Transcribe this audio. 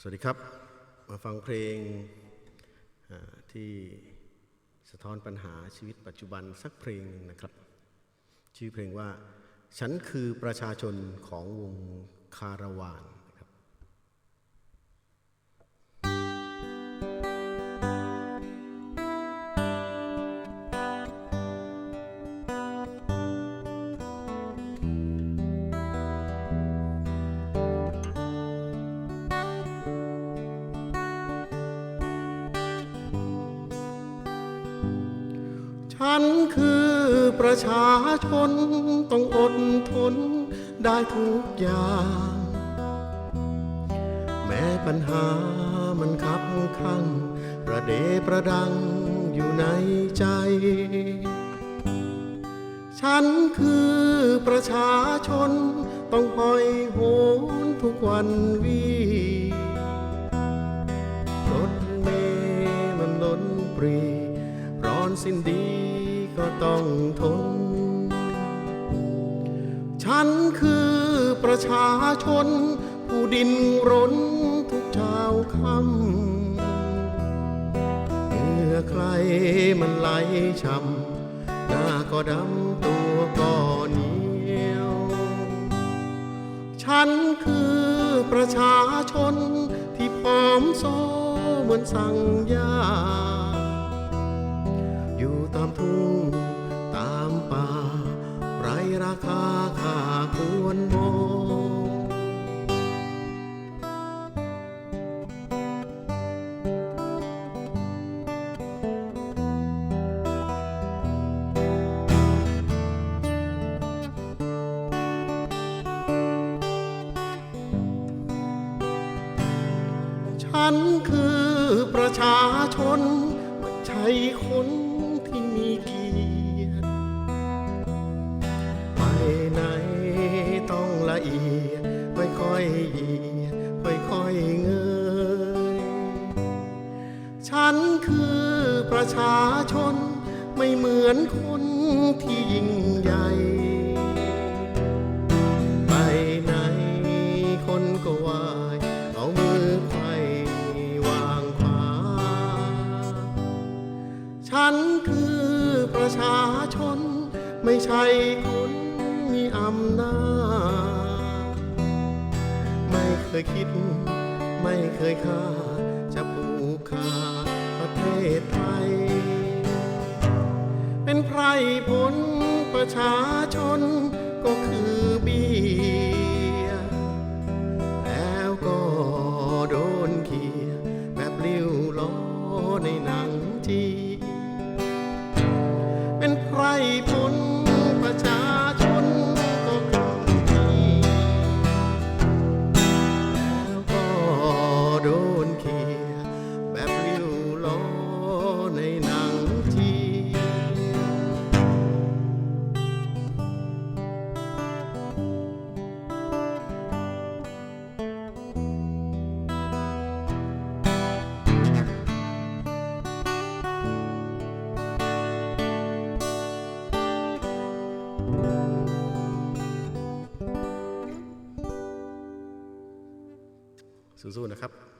สวัสดีครับ มาฟังเพลงที่สะท้อนปัญหาชีวิตปัจจุบันสักเพลงนึงนะครับ ชื่อเพลงว่า ฉันคือประชาชนของวงคาราวาน ฉันคือประชาชนต้องอดทนได้ทุกอย่าง แม้ปัญหามันคับข้างประเดประดังอยู่ในใจ ฉันคือประชาชนต้องหอยโหนทุกวันวีรถเมล์มันล้นปรีร้อนสิ้นดี ก็ต้องทน ฉันคือประชาชน ผู้ดินรนทุกเช้าค่ำเหงื่อใครมันไหลช้ำหน้าก็ดำตัวก็เหนียว ฉันคือประชาชนที่พร้อมโซเหมือนสั่งยาอยู่ตามทุ่ง ราคาค่าควรมองฉันคือประชาชนไม่ใช่คนที่มีเกี ประชาชนไม่เหมือนคนที่ยิ่งใหญ่ ไปไหนคนก็วายเอามือไขว้วางขวา ฉันคือประชาชนไม่ใช่คนมีอำนาจ ไม่เคยคิด ไม่เคยคาจะผูกขาดประเทศไทย เป็นไพรผลประชาชนก็คือ สู้ๆนะครับ